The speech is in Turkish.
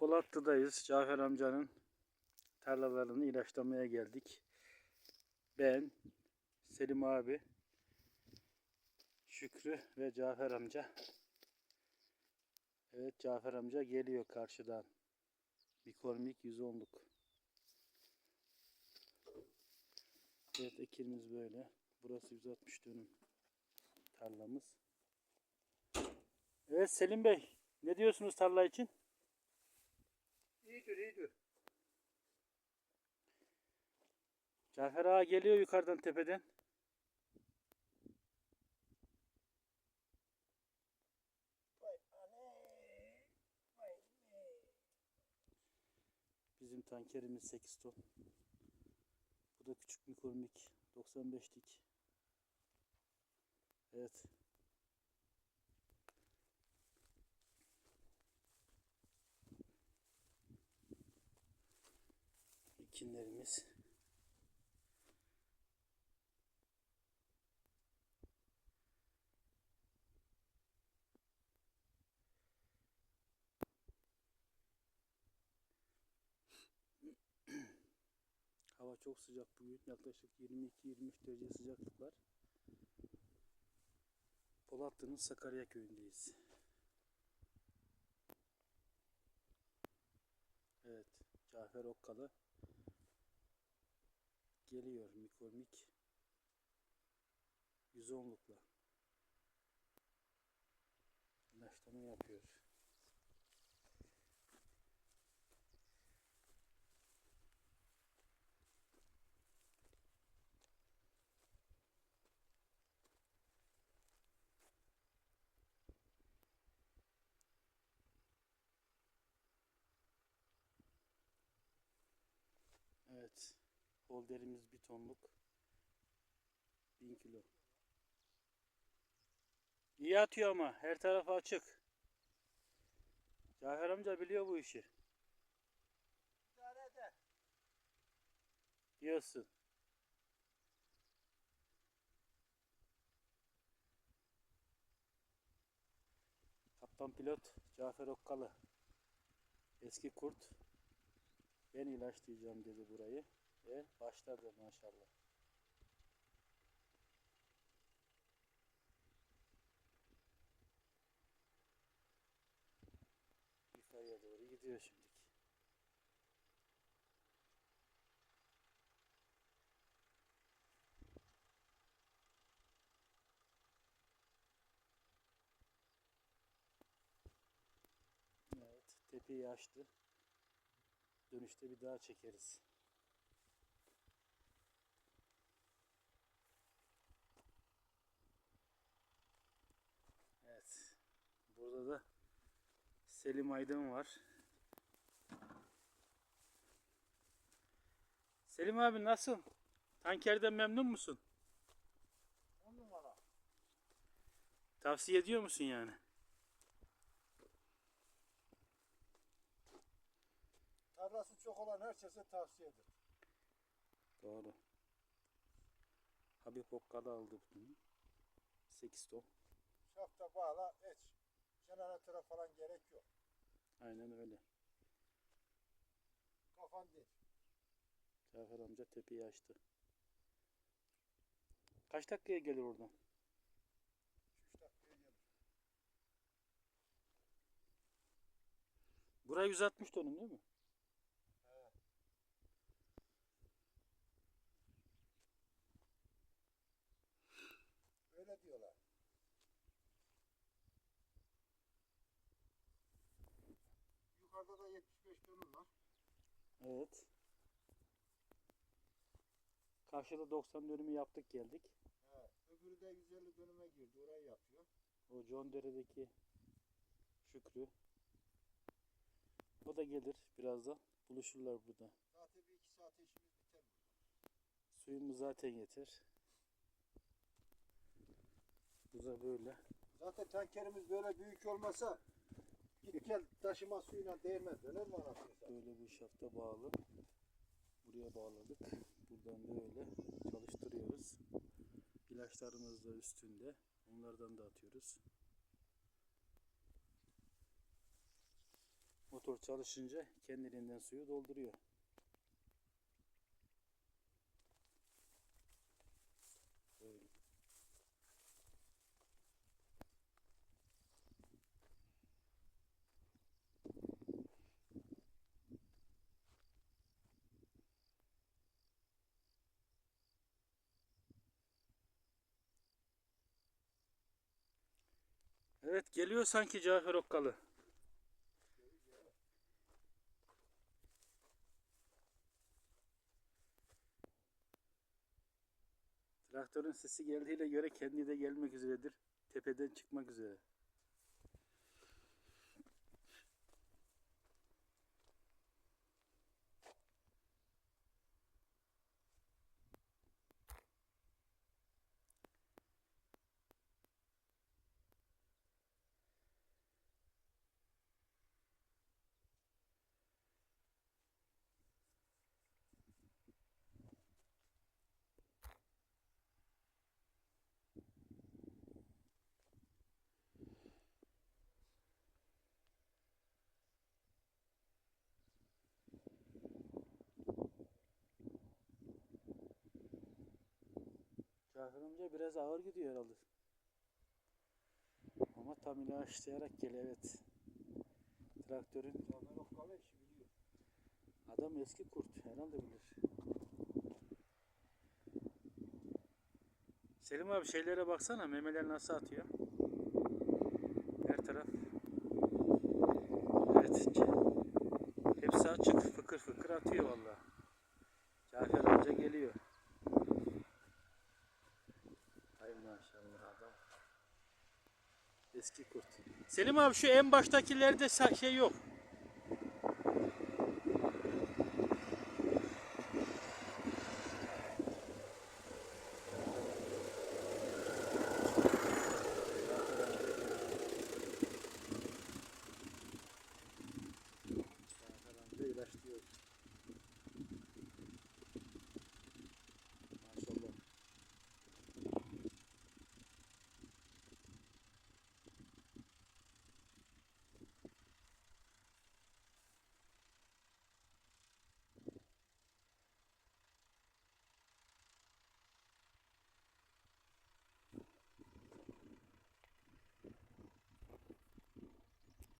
Polatlı'dayız. Cafer amcanın tarlalarını ilaçlamaya geldik. Ben, Selim abi, Şükrü ve Cafer amca. Evet Cafer amca geliyor karşıdan. Mikormik 110'luk. Evet ekirimiz böyle. Burası 160 dönüm tarlamız. Evet Selim Bey ne diyorsunuz tarla için? İyidir iyidir. Cafer Ağa geliyor yukarıdan tepeden. Vay anne. Vay ne. Bizim tankerimiz 8 ton. Bu da küçük mikromik 95'lik. Evet. Ekinlerimiz. Hava çok sıcak bugün. Yaklaşık 22-23 derece sıcaklıklar. Polatlı'nın Sakarya köyündeyiz. Evet, Cafer Okkalı geliyor mikromik 110'lukla. İlaçlama yapıyor. Evet. Holderimiz bir tonluk. 1000 kilo. İyi atıyor ama her tarafı açık. Cafer amca biliyor bu işi. İdare eder. Diyorsun. Kaptan pilot Cafer Okkalı. Eski kurt. Ben ilaçlayacağım dedi burayı. Ve başladı maşallah. Yukarıya doğru gidiyor şimdi. Evet, tepeyi açtı. Dönüşte bir daha çekeriz. Evet. Burada da Selim Aydın var. Selim abi nasıl? Tankerden memnun musun? On numara. Tavsiye ediyor musun yani? Tarlası çok olan herkese tavsiye ederim. Doğru. Habib Okka'da aldı bunu. 8 ton. Şafta bağla eç. Jeneratöre falan gerek yok. Aynen öyle. Kafan değil. Cafer amca tepeyi açtı. Kaç dakikaya gelir oradan? 3 dakikaya gelir. Buraya 160 dönüm değil mi? He. Öyle diyorlar. Yukarıda da 75 dönüm var. Evet. Karşıda 90 dönümü yaptık geldik. He. Öbürü de 150 dönüme girdi. Orayı yapıyor. O John Dere'deki Şükrü. O da gelir birazdan. Buluşurlar burada. Zaten bir iki saat işimiz biter burada. Suyumuz zaten yeter. Bu da böyle. Zaten tankerimiz böyle büyük olmasa git gel taşıma suyuna değmez. Öyle mi anasını? Böyle bu şafta bağlı. Buraya bağladık. Buradan böyle çalıştırıyoruz. İlaçlarımız da üstünde. Onlardan da atıyoruz. Motor çalışınca kendiliğinden suyu dolduruyor. Evet geliyor sanki Cafer Okkalı. Traktörün sesi geldiğine göre kendi de gelmek üzeredir. Tepeden çıkmak üzere. Amca biraz ağır gidiyor herhalde. Ama tam ilaçlayarak gel evet. Traktörün adam eski kurt herhalde bilir. Selim abi şeylere baksana memeler nasıl atıyor. Her taraf. Evet. Hepsi açık fıkır fıkır atıyor valla. Cafer amca geliyor. Hay maşallah adam. Eski kurt. Selim abi şu en baştakilerde şey yok.